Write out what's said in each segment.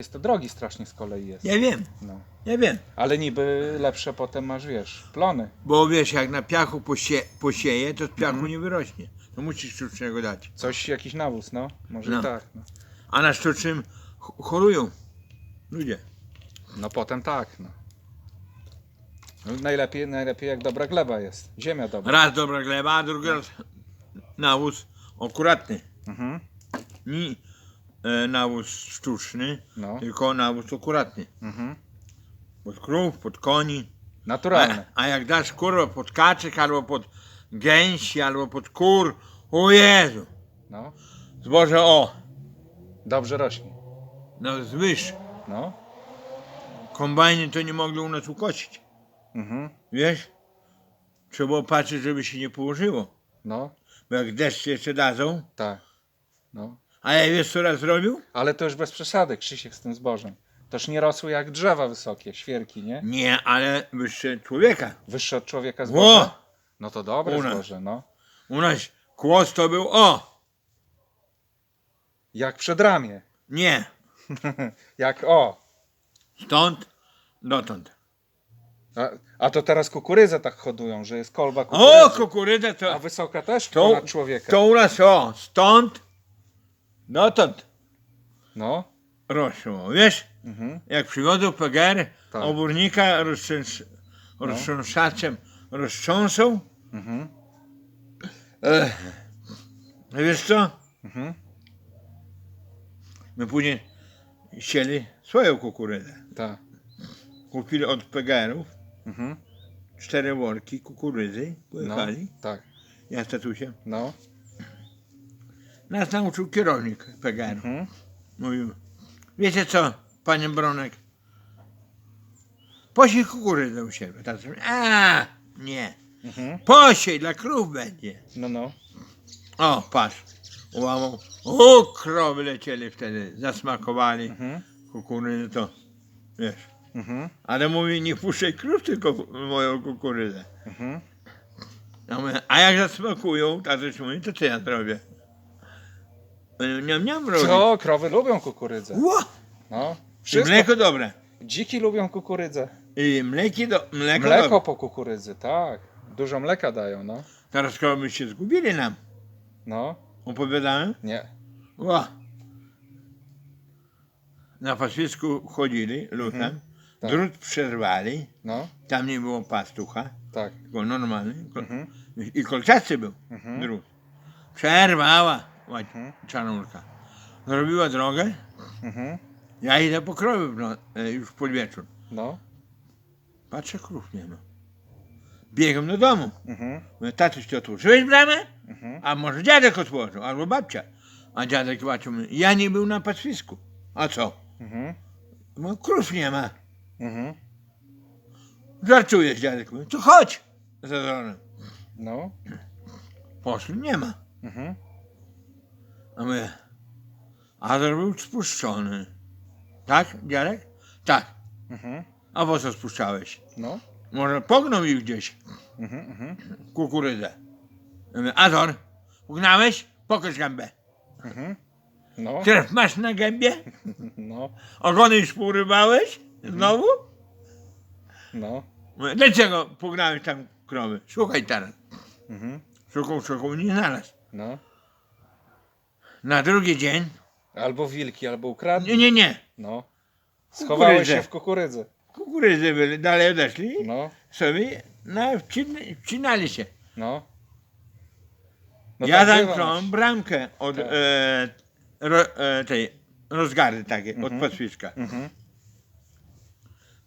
Jest to drogi strasznie z kolei jest. Ja wiem, No. ja wiem. Ale niby lepsze potem masz, wiesz, plony. Bo wiesz, jak na piachu posie, posieje, to z piachu Mhm. nie wyrośnie. To musisz sztucznego dać. Coś, jakiś nawóz, no. Może No. i tak. No. A na sztucznym ch- chorują ludzie. no potem tak, no. No, Najlepiej, najlepiej jak dobra gleba jest. Ziemia dobra. Raz dobra gleba, a drugi raz nawóz akuratny. Mhm. Nie e, nawóz sztuczny, No. tylko nawóz akuratny. Mhm. Pod krów, pod koni. A, Naturalne. a jak dasz kurwa pod kaczek, albo pod gęsi, albo pod kur, o Jezu, No. zboże o, Dobrze rośnie. no zwyż. No. Kombajny to nie mogli u nas ukosić. Mhm. Wiesz? Trzeba było patrzeć, żeby się nie położyło. No. Bo jak deszcz jeszcze dadzą, Tak. No. A ja wiesz co raz zrobił? Ale to już bez przesady, Krzysiek z tym zbożem. Toż nie rosły jak drzewa wysokie, świerki, nie? Nie, ale wyższe człowieka. Wyższe od człowieka zboże. No to dobre U nas. zboże, no. U nas kłos to był o! Jak przed ramię. Nie, Jak o. stąd dotąd. A, a to teraz kukurydzę tak hodują, że jest kolba kukurydzy. O, kukurydza A to, wysoka też To- ponad człowieka. to u nas o, stąd dotąd No. rosło. Wiesz? Mhm. Jak przywodzą PGR, Tak. obornika roztrząs, roztrząsaczem roztrząsą, Mhm. e, wiesz co? Mhm. My później sieli swoją kukurydzę. Tak. Kupili od PGR-ów Mhm. cztery worki kukurydzy, No. pojechali, Tak. ja z tatusiem. No. Nas nauczył kierownik PGR. Mhm. Mówił, wiecie co, panie Bronek, posiej kukurydzę u siebie. Mówi, a nie, Mhm. posiej, dla krów będzie. No, no. O, patrz, ułamał, o, krowy lecieli wtedy, zasmakowali Mhm. kukurydzę, to wiesz. Mhm. Ale mówi, nie puszczaj krów, tylko moją kukurydzę. Mhm. Ja mówię, a jak zasmakują, tatuś mówi, to co ja zrobię? Niam, niam robi. Co? Krowy lubią kukurydzę. Ło! No. I Wszystko. mleko dobre. Dziki lubią kukurydzę. I mleki do, mleko, Mleko dobre. po kukurydzy, tak. Dużo mleka dają, no. Teraz krowy się zgubili nam. No. Opowiadałem? Nie. Ło! Na pastwisku chodzili lutem, Tak. drut przerwali, No. tam nie było pastucha, Tak. tylko normalny. Ko- Mhm. I kolczacy był Mhm. drut. Przerwała ła- Mhm. czarnulka. Zrobiła drogę, Mhm. ja idę po krowy no, e, już pod wieczór. No. Patrzę, krów nie ma. Biegam do domu. Mhm. Mówię, tatuś, ty otworzyłeś bramę? Mhm. A może dziadek otworzył, albo babcia. A dziadek zobaczył, ja nie był na pastwisku. A co? Mhm. No krów nie ma. Mhm. Żartujesz, dziadek mówi, to chodź. Za. No. Poszli, nie ma. Mhm. A my, Adar był spuszczony. Tak, dziadek? Tak. Mhm. A po co spuszczałeś? No. Może pognął ich gdzieś Mhm. Mhm. kukurydzę. Ja mówię, Ador, ugnałeś? Pokaż gębę. Mhm. No. Krew masz na gębie? No. Ogony już porywałeś? Znowu? No. Mówię, Dlaczego pognałeś tam krowy? Szukaj teraz. Mhm. Szukał, szukał, nie znalazł. No. Na drugi dzień, Albo wilki, albo ukradli. nie, nie, nie, No. Schowałeś Kukurydzę. się w kukurydzy. kukurydzy byli, dalej odeszli, No. sobie na, wcin, wcinali się. No. No ja tak bywa, zamknąłem bramkę od Tak. e, ro, e, tej rozgardy takiej, Mhm. od pastwiska. Mhm.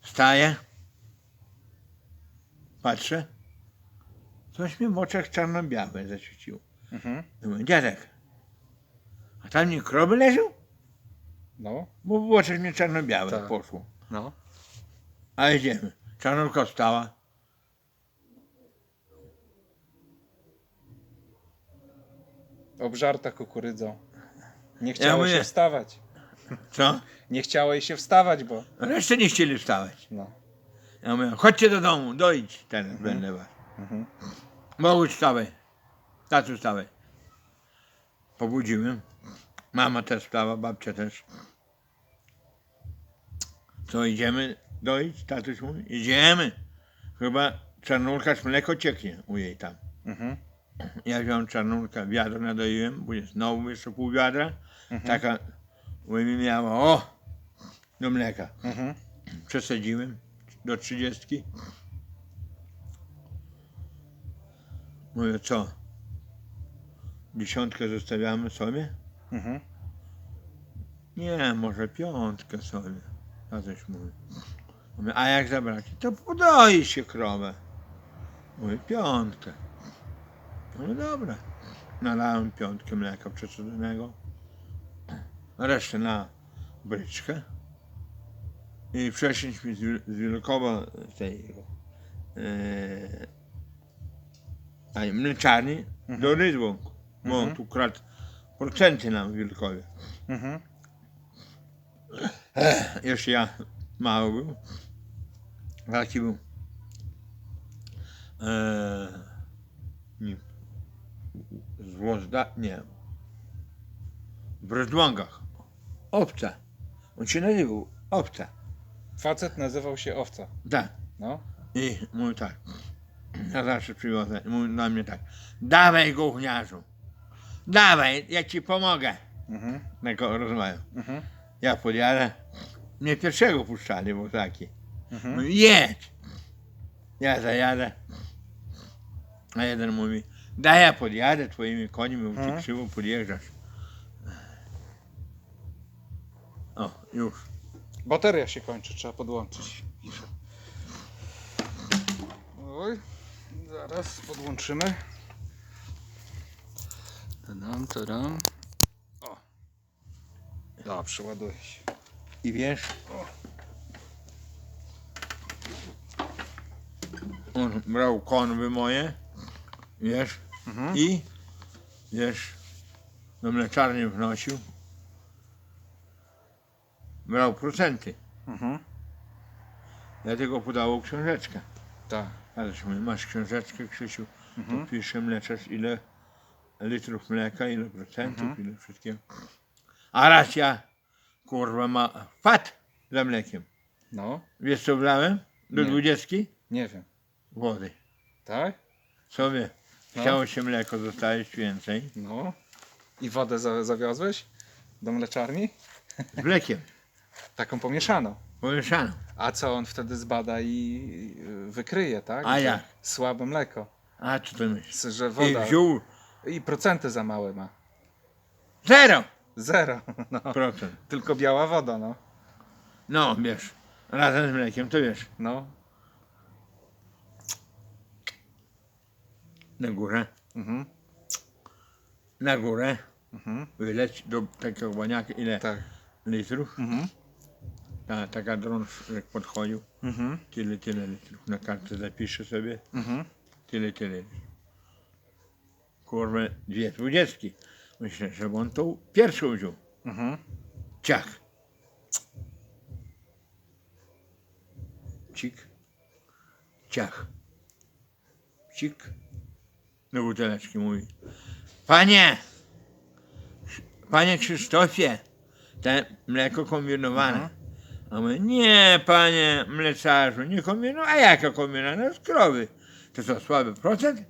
Wstaję, patrzę, coś mi w oczach czarno-białe zaświeciło. Mhm. Mówię, dziadek, tam nie krowy leżą? No. Bo oczach mnie czarno-białe Tak. poszło. No. A jedziemy. Czarnulka wstała. Obżarta kukurydzą. Nie chciało mówię- się wstawać. Co? Nie chciało jej się wstawać, bo. Resztę nie chcieli wstawać. No. Ja mówię, chodźcie do domu, dojdź teraz będę was. Mhm. Boguś wstawaj. Tatu wstawaj. Pobudziłem. Mama też wstała, babcia też. Co idziemy doić? Tatuś mówi, idziemy. Chyba czarnulka z mleko cieknie u jej tam. Mhm. Ja wziąłem czarnulkę, wiadro nadoiłem, bo jest znowu jeszcze pół wiadra. Taka, mówię, mi miała, o, do mleka. Mhm. Przesadziłem do trzydziestki. Mówię, co? Dziesiątkę zostawiamy sobie? Mhm. Nie, może piątkę sobie. A coś mówi. Mówię, a jak zabraknie? To podoi się krowę. Mówię, piątkę. No dobra. Nalałem piątkę mleka przesadzonego. Resztę na bryczkę. I z, Wil- z Wilkowa z tej e, mleczarni do Rydwąku. Mhm. tu kradł procenty nam Wilkowie. Mhm. Jeszcze ja mały był. Taki był. Eee, nie. Nie. W Brozdłągach. Obca. On się nazywał Obca. Facet nazywał się Owca. Tak. No. I mówi tak. Ja zawsze przywiozę. Mówi na mnie tak. Dawaj gówniarzu. Dawaj, ja ci pomogę. Mhm. O, rozmawiam. Mhm. Ja podjadę. Mnie pierwszego puszczali, bo taki. Mhm. Mówi, jedź. Ja zajadę. A jeden mówi, daj ja podjadę twoimi końmi, bo Mhm. ty krzywo podjeżdżasz. O, już. Bateria się kończy, trzeba podłączyć. Oj, zaraz podłączymy. Tadam, tadam. O. Dobrze, ładuje się. I wiesz, on brał konwy moje, wiesz, Mhm. i wiesz, do mleczarni wnosił. Brał procenty. Mhm. Dlatego podawał książeczkę. Tak. Ale mówi, masz książeczkę, Krzysiu, Mhm. to pisze mleczarz ile litrów mleka, ile procentów, Mhm. ile wszystkiego. A raz ja, kurwa, ma fat za mlekiem. No, Wiesz co wlałem? Do Nie. dwudziestki? nie wiem. Wody. Tak? Sobie No. chciało się mleko zostawić więcej. No. I wodę za zawiozłeś do mleczarni? Z mlekiem. Taką pomieszaną. Pomieszano. A co on wtedy zbada i wykryje, tak? A jak? Słabe mleko. A co ty myślisz? Że I woda. wziął I procenty za małe ma. zero Zero. No. procent. Tylko biała woda, no. No, wiesz, razem z mlekiem, to wiesz, No. na górę, Mhm. na górę, Mhm. wyleć do takiego baniaka, ile Tak. litrów, Mhm. ta, taka drąż, jak podchodził, Mhm. tyle, tyle litrów, na kartce zapiszę sobie, Mhm. tyle, tyle litrów. Kurwa, dwie dwudziestki. Myślę, że on tą pierwszą wziął. Mhm. Ciach. Cik. Ciach. Cik. Do buteleczki mówi. Panie! Panie Krzysztofie! Te mleko kombinowane. A my, nie, panie mleczarzu, nie kombinowane. A jaka kombinowane? Z krowy. To co, słaby procent?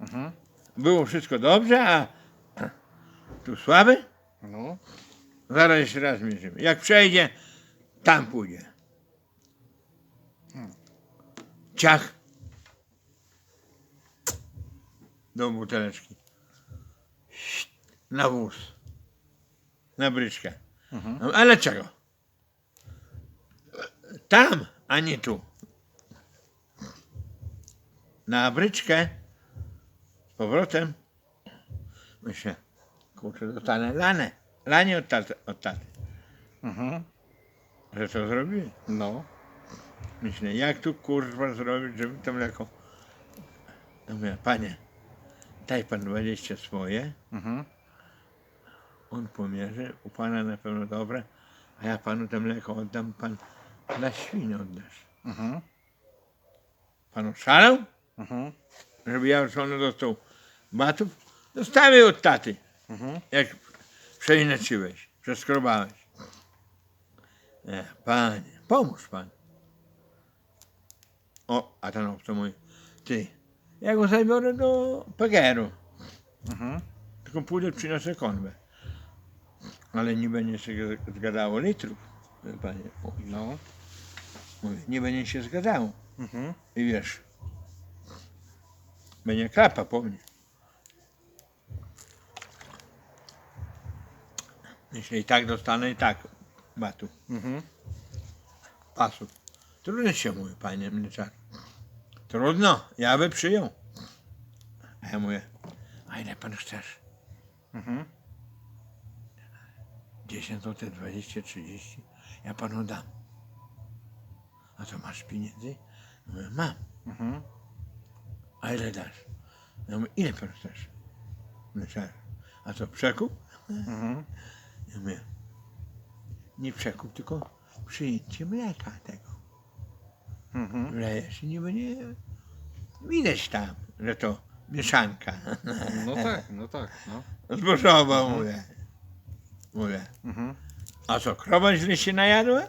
Mhm. Było wszystko dobrze, a tu słaby? No. Zaraz jeszcze raz mierzymy. Jak przejdzie, tam pójdzie. Ciach. Do buteleczki. Na wóz. Na bryczkę. Mhm. No, Ale czego? Tam, a nie tu. Na bryczkę. Powrotem. Myślę, kurczę, dostanę lanę. Lanie od taty, od taty. Mhm. Że to zrobiłem. No. Myślę, jak tu kurwa zrobić, żeby to mleko. Ja mówię, panie, daj pan 20 swoje, Mhm. on pomierzy, u pana na pewno dobre, a ja panu to mleko oddam, pan dla świn oddasz. Mhm. Pan oszalał? Mhm. Żeby ja już on dostał batów? Dostawię od taty, Mhm. jak przeinaczyłeś, przeskrobałeś. Nie, panie, Pomóż pan. O, a ten obco mówi, ty, ja go zabiorę do PGR-u. Mhm. Tylko pójdę, przyniosę konwę. Ale nie będzie się zgadzało litrów, panie. No. Mówię, nie będzie się zgadzało. Mhm. I wiesz, będzie klapa po mnie. Jeśli i tak dostanę, i tak batu, Mhm. pasu. Trudno się mówi, panie mleczar. Trudno, ja by przyjął. A ja mówię, a ile pan chcesz? Mhm. 10 zł, 20, 30, ja panu dam. A to masz pieniędzy? Mówię, mam. Mhm. A ile dasz? Ja mówię, ile pan chcesz? A to przekup? Mhm. Ja mówię, nie przekup, tylko przyjęcie mleka tego. Mhm. Wlejesz i nie będzie widać tam, że to mieszanka. No tak, no tak, no. Zbożowa, mówię. Mówię, Mhm. a co, krowa źle się najadła?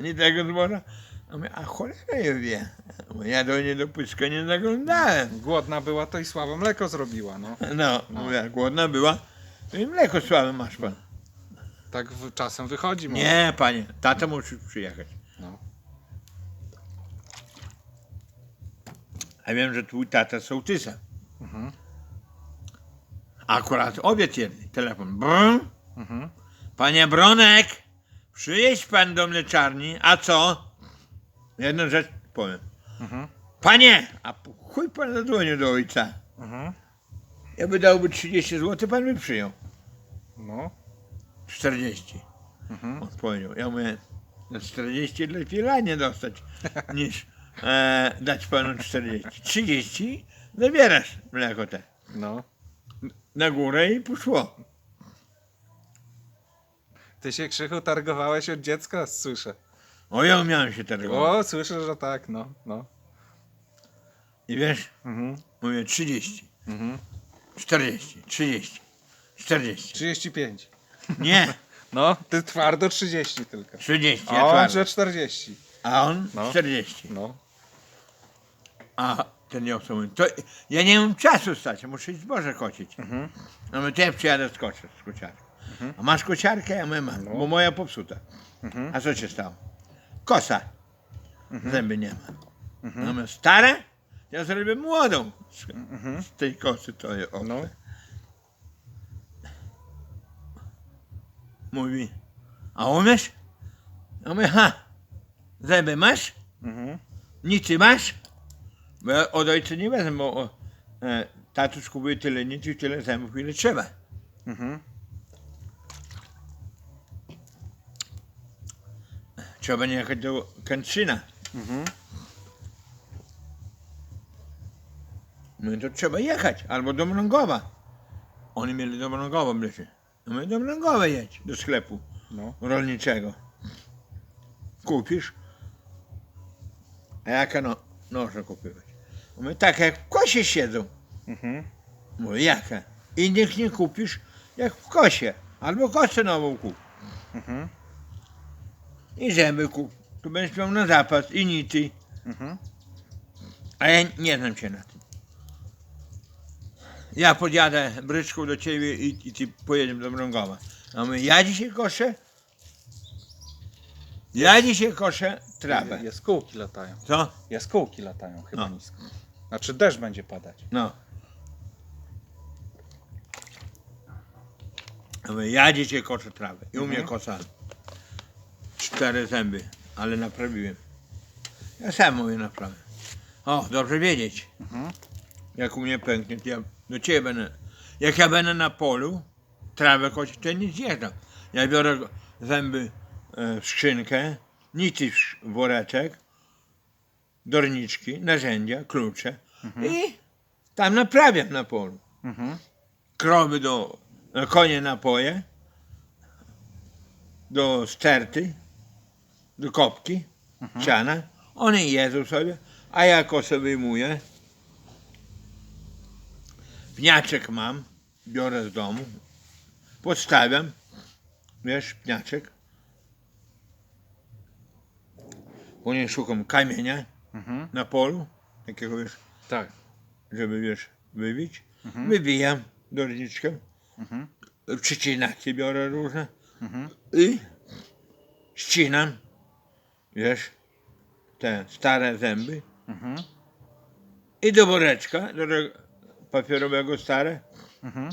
Nie tego zboża? A mówię, a cholera je wie. Mówię, ja do niej do pyska nie zaglądałem. Głodna była, to i słabe mleko zrobiła, no. No, mówię, jak głodna była, to i mleko słabe masz pan. Tak w, czasem wychodzi. może. Nie, panie, tata musi przyjechać. No. A wiem, że twój tata sołtysa. Mhm. Akurat obiad jedli. Telefon. Brr. Mhm. Panie Bronek, przyjedź pan do mleczarni. A co? Jedną rzecz powiem. Mhm. Panie, a chuj pan zadzwonił do ojca. Mhm. Ja by dałby 30 zł, pan by przyjął. No. 40. Mhm. On powiedział. Ja mówię, na 40 lepiej lanie dostać, niż e, dać panu 40. 30 zabierasz mleko te. No. Na górę i poszło. Ty się krzychu targowałeś od dziecka, słyszę. O, ja umiałem się tego. O, słyszę, że tak, no, no. I wiesz, Mhm. mówię 30, Mhm. 40, 30, 40. 35. Nie, No, ty twardo 30 tylko. 30, A ja on, twardo. że 40. a on No. 40. No. A ten nie mówi, to ja nie mam czasu stać, muszę iść zboże kocić. Mhm. No my to ja przyjadę z, kocie, z kociarką. A masz kociarkę? Ja mówię, mam, No. bo moja popsuta. Mhm. A co się stało? Kosa. Zęby nie ma. No my stare? Ja zrobię młodą. Z, Mhm. z tej kosy to je No. no. Mówi, a umiesz? Ja mówię, ha, zęby masz? Mhm. Nicy masz? Bo ja od ojca nie wezmę, bo o, e, tatuś kupuje tyle nic i tyle zębów, ile trzeba. Mhm. Trzeba nie jechać do Kętrzyna. Mhm. Mówię, to trzeba jechać, albo do Mrągowa. Oni mieli do Mrągowa bliżej. No mówię, do Mrągowa jedź, do sklepu No. rolniczego. Kupisz. A jaka no, noża kupiłeś? Mówię, tak jak w kosie siedzą. Mhm. Mówię, jaka? Innych nie kupisz, jak w kosie. Albo kosę nową kup. Mhm. I zęby kup. Tu będziesz miał na zapas i nity. Mhm. A ja nie znam się na tym. Ja podjadę bryczką do ciebie i, i ty pojedziemy do Mrągowa. A my, ja dzisiaj koszę, ja dzisiaj koszę trawę. Jaskółki latają. Co? Jaskółki latają chyba No. nisko. Znaczy deszcz będzie padać. No. A my, ja dzisiaj koszę trawę. I u mnie Mhm. kosa. Cztery zęby, ale naprawiłem. Ja sam mówię naprawię. O, dobrze wiedzieć. Mhm. Jak u mnie pęknie, to ja do ciebie będę. Jak ja będę na polu, trawę kosić, to nie zjeżdżam. Ja biorę zęby e, w skrzynkę, nity w woreczek, dorniczki, narzędzia, klucze i tam naprawiam na polu. Mhm. Krowy do, e, konie napoje, do sterty, do kopki, siana. One jedzą sobie, a ja kosę wyjmuję. Pniaczek mam, biorę z domu, podstawiam, wiesz, pniaczek. Później szukam kamienia Mhm. na polu, takiego wiesz, Tak. żeby wiesz, wybić. Mhm. Wybijam doniczkę. Mhm. Przycinaki biorę różne Mhm. i ścinam, wiesz, te stare zęby? Mhm. i do woreczka, do tego papierowego stare, Mhm.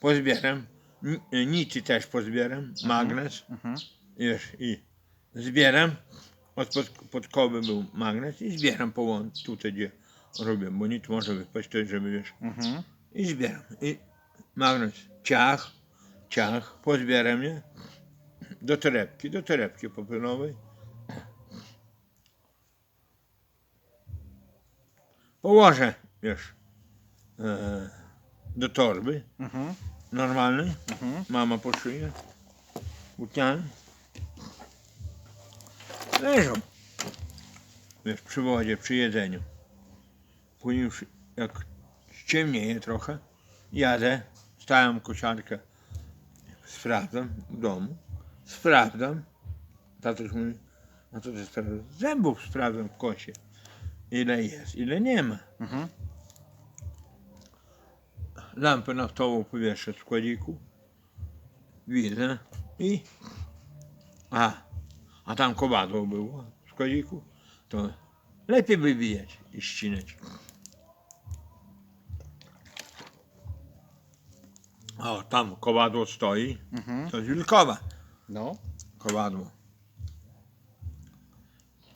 pozbieram, Ni- nity też pozbieram, magnes, Mhm. wiesz, i zbieram, od pod, podkowy był magnes i zbieram połącz tutaj, gdzie robię, bo nic może wypaść, to żeby, wiesz, Mhm. i zbieram, i magnes, ciach, ciach, pozbieram je do torebki, do torebki popionowej. Położę, wiesz, e, do torby Mhm. normalnej, Mhm. mama poszuje, włókniany. Leżą, wiesz, przy wodzie, przy jedzeniu. Później już jak ściemnieje trochę, jadę, stałem kosiarkę, sprawdzam w domu, sprawdzam, tatuś mówi, no to ty sprawdzam, zębów sprawdzam w kosie, ile jest, ile nie ma. Mhm. Lampę naftową powieszę w składziku, widzę i, a, a tam kowadło było w składziku, to lepiej wybijać i ścinać. O, tam kowadło stoi, Mhm. to jest wilkowa No. kowadło.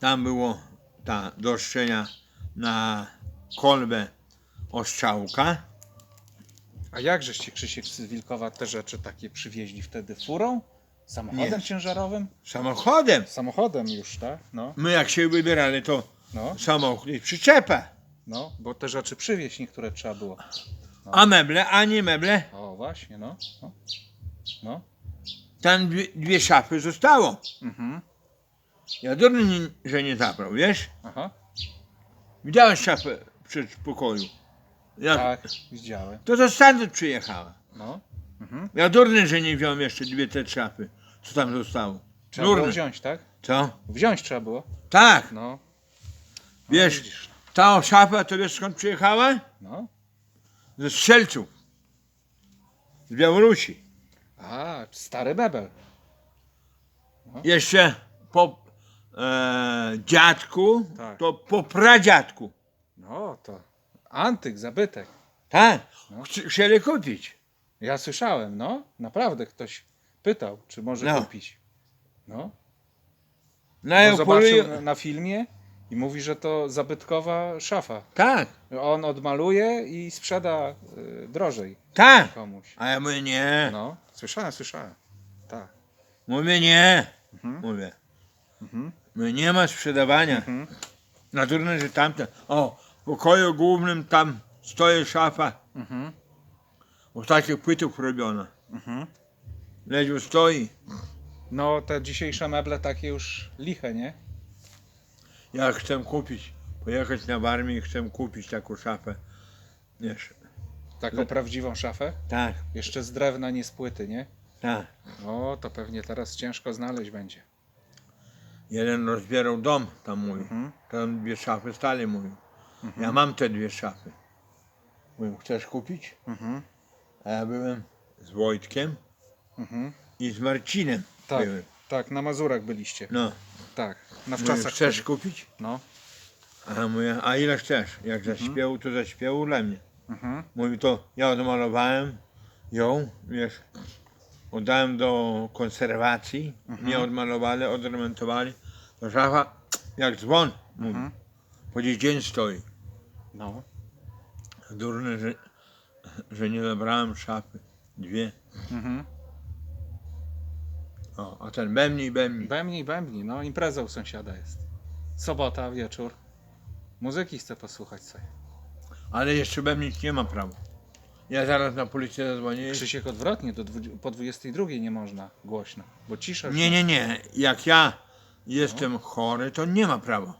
Tam było ta do szczenia na kolbę ostrzałka. A jak żeście Krzysiek z Wilkowa te rzeczy takie przywieźli wtedy furą? Samochodem Nie. ciężarowym? Samochodem. Samochodem już, tak? No, My jak się wybierali, to no, samochód i przyczepa. no, bo te rzeczy przywieźć niektóre trzeba było. A meble, a nie meble, O, właśnie, no. No. no. Tam dwie, dwie szafy zostało. Mhm. Ja durny, nie- że nie zabrał, wiesz? Aha. Widziałeś szafę w przedpokoju. Ja, Tak, widziałem. To to stamtąd przyjechała. No. Mhm. Ja durny, że nie wziąłem jeszcze dwie te szafy, co tam zostało. Trzeba było Durny. wziąć, tak? Co? Wziąć trzeba było. Tak, No. no Wiesz- widzisz. ta szafa, to wiesz skąd przyjechała? No. Ze Strzelców. Z Białorusi. A, stary mebel. Jeszcze po e, dziadku, Tak. to po pradziadku. No, to antyk, zabytek. Tak, No. Chci- chcieli kupić. Ja słyszałem, no. Naprawdę ktoś pytał, czy może No. kupić. No. Na Bo ją zobaczył polu- na, na filmie i mówi, że to zabytkowa szafa. Tak, On odmaluje i sprzeda y, drożej tak. komuś. A ja mówię nie, No, słyszałem, słyszałem. Tak. mówię nie, Mhm. mówię. Mhm. Mówię, nie ma sprzedawania. Mhm. Naturalnie, że tamte, o, w pokoju głównym tam stoi szafa, Mhm. z takich płytów robiona. Mhm. Ledwo stoi. No, te dzisiejsze meble takie już liche, nie? Ja chcę kupić, pojechać na Warmię i chcę kupić taką szafę. Wiesz, Taką Le- prawdziwą szafę. tak, Jeszcze z drewna, nie z płyty, nie? tak. O, to pewnie teraz ciężko znaleźć będzie. Jeden rozbierał dom, tam mówił. Mhm. Tam dwie szafy stali, mówił. Mhm. Ja mam te dwie szafy. Mówił, chcesz kupić? Mhm. A ja byłem z Wojtkiem Mhm. i z Marcinem. Tak, Byłem. tak, na Mazurach byliście. No, Tak, na mówię, wczasach. chcesz kupić? No. A mówię, a ile chcesz? Jak zaśpiewał, to zaśpiewał dla mnie. Mhm. Mówi to, ja odmalowałem ją, wiesz, oddałem do konserwacji, Mhm. nie odmalowali, odremontowali. To szafa jak dzwon, mówi. Mhm. Po dziś dzień stoi. No. Durny, że, że nie zabrałem szafy. Dwie. Mhm. O, a ten bębni, bębni. Bębni, bębni, no impreza u sąsiada jest. Sobota, wieczór. Muzyki chcę posłuchać sobie. Ale jeszcze bębnić nie ma prawa. Ja zaraz na policję zadzwonię. Krzysiek odwrotnie, do dwu- po 22 nie można głośno, bo cisza. Nie, nie, nie. Jak ja jestem chory, to nie ma prawa.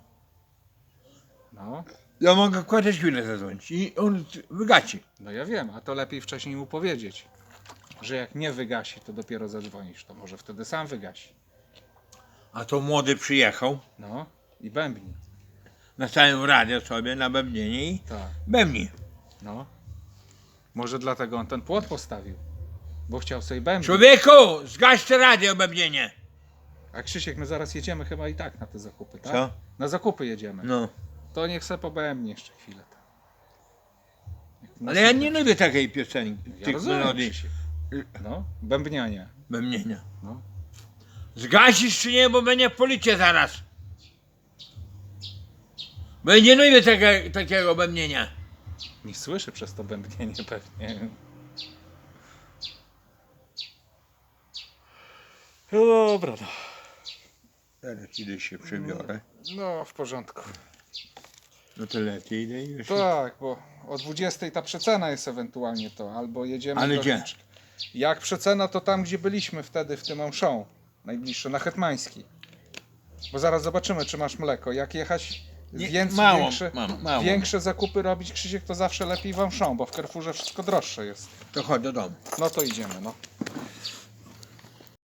No, Ja mogę kładę chwilę zadzwonić i on wygaci. no ja wiem, a to lepiej wcześniej mu powiedzieć, że jak nie wygasi, to dopiero zadzwonisz, to może wtedy sam wygasi. A to młody przyjechał, No i bębni. nastawił radio sobie na bębnienie i Tak. bębni. No. Może dlatego on ten płot postawił. Bo chciał sobie bębni. Człowieku, zgaś te radio bębnienie. A Krzysiek, my zaraz jedziemy chyba i tak na te zakupy, tak? Co? Na zakupy jedziemy. No. To niech se pobębni jeszcze chwilę. tam. Ale ja nie lubię takiej piosenki, Ja tych rozumiem, melodii Krzysiek. No, bębnianie. bębnienia. No. Zgasisz czy nie, bo będzie policja zaraz. Bo ja nie lubię takie, takiego bębnienia. Nie słyszy przez to bębnienie pewnie. No dobra, no. Teraz idę się przebiorę. No, w porządku. No to lepiej idę już. Tak, bo o 20 ta przecena jest ewentualnie to, albo jedziemy Ale do gdzie? Jak przecena, to tam, gdzie byliśmy wtedy w tym Auchan, najbliższe, na Hetmański. Bo zaraz zobaczymy, czy masz mleko. Jak jechać Nie, więcej, mało, większe, mam, mało. większe zakupy robić, Krzysiek, to zawsze lepiej w Auchan, bo w Carrefourze wszystko droższe jest. To chodź do domu. No to idziemy, no.